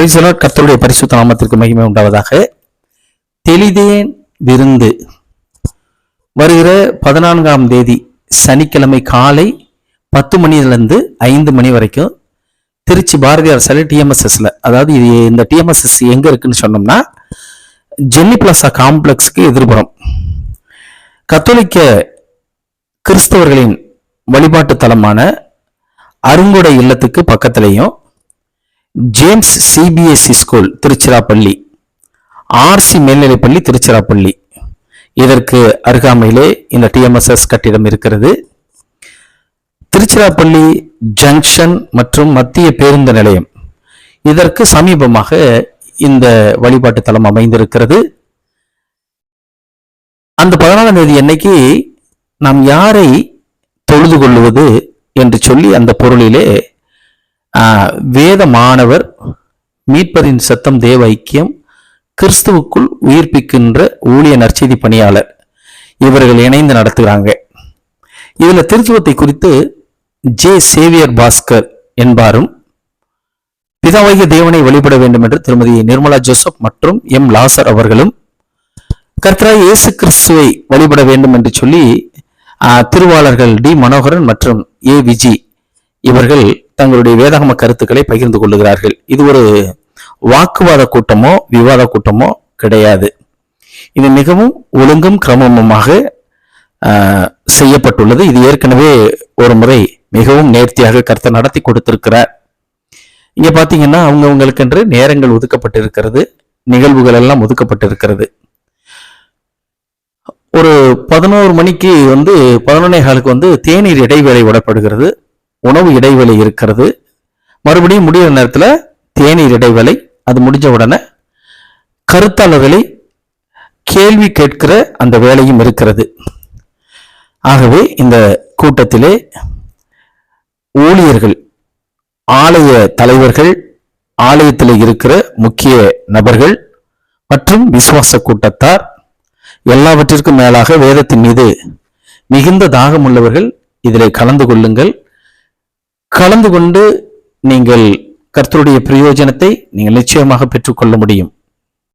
பிரைசலர் கத்தருடைய பரிசுத்த நாமத்திற்கு மகிமை உண்டாவதாக. தெளிதேன் விருந்து. வருகிற பதினான்காம் தேதி சனிக்கிழமை காலை பத்து மணிலேருந்து ஐந்து மணி வரைக்கும் திருச்சி பாரதியார் சிலை டிஎம்எஸ்எஸ்ல அதாவது இது இந்த டிஎம்எஸ்எஸ் எங்க இருக்குன்னு சொன்னோம்னா ஜென்னி பிளாசா காம்ப்ளெக்ஸுக்கு எதிர்புறம். கத்தோலிக்க கிறிஸ்தவர்களின் வழிபாட்டு தலமான அருங்குடை இல்லத்துக்கு பக்கத்திலையும் James CBSE school Tiruchirappalli. RC மேல்நிலைப்பள்ளி திருச்சிராப்பள்ளி. இதற்கு அருகாமையிலே இந்த டிஎம்எஸ்எஸ் கட்டிடம் இருக்கிறது. திருச்சிராப்பள்ளி ஜங்ஷன் மற்றும் மத்திய பேருந்து நிலையம். இதற்கு சமீபமாக இந்த வழிபாட்டு தலம் அமைந்திருக்கிறது. அந்த பதினாலாம் தேதி அன்னைக்கு நாம் யாரை தொழுது கொள்வது என்று சொல்லி அந்த பொருளிலே வேத மாணவர் மீட்பரின் சத்தம் தேவ ஐக்கியம் கிறிஸ்துவுக்குள் உயிர்ப்பிக்கின்ற ஊழிய நற்செய்தி பணியாளர். இவர்கள் இணைந்து நடத்துகிறாங்க. இதில் திருத்துவத்தை குறித்து ஜே. சேவியர் பாஸ்கர் என்பாரும் பிதாவாகிய தேவனை வழிபட வேண்டும் என்று திருமதி நிர்மலா ஜோசப் மற்றும் எம். லாசர் அவர்களும் கர்த்தராய் இயேசு கிறிஸ்துவை வழிபட வேண்டும் என்று சொல்லி திருவாளர்கள் டி. மனோகரன் மற்றும் ஏ. விஜி இவர்கள் தங்களுடைய வேதாகம கருத்துக்களை பகிர்ந்து கொள்ளுகிறார்கள். இது ஒரு வாக்குவாத கூட்டமோ விவாத கூட்டமோ கிடையாது. இது மிகவும் ஒழுங்கும் கிரமமுமாக செய்யப்பட்டுள்ளது. இது ஏற்கனவே ஒரு முறை மிகவும் நேர்த்தியாக கருத்தை நடத்தி கொடுத்திருக்கிறார். இங்க பாத்தீங்கன்னா அவங்கவுங்களுக்கென்று நேரங்கள் ஒதுக்கப்பட்டிருக்கிறது. நிகழ்வுகள் எல்லாம் ஒதுக்கப்பட்டிருக்கிறது. ஒரு பதினோரு மணிக்கு வந்து பதினொன்னே காலுக்கு வந்து தேநீர் இடைவேளை விடப்படுகிறது. உணவு இடைவேளை இருக்கிறது. மறுபடியும் முடிகிற நேரத்தில் தேநீர் இடைவேளை அது முடிஞ்ச உடனே கருத்தாளர்களை கேள்வி கேட்கிற அந்த வேலையும் இருக்கிறது. ஆகவே இந்த கூட்டத்திலே ஊழியர்கள் ஆலய தலைவர்கள் ஆலயத்தில் இருக்கிற முக்கிய நபர்கள் மற்றும் விசுவாச கூட்டத்தார் எல்லாவற்றிற்கும் மேலாக வேதத்தின் மீது மிகுந்த தாகம் உள்ளவர்கள் இதில் கலந்து கொள்ளுங்கள். கலந்து கொண்டு நீங்கள் கர்த்தருடைய பிரயோஜனத்தை நீங்கள் நிச்சயமாக பெற்றுக்கொள்ள முடியும்.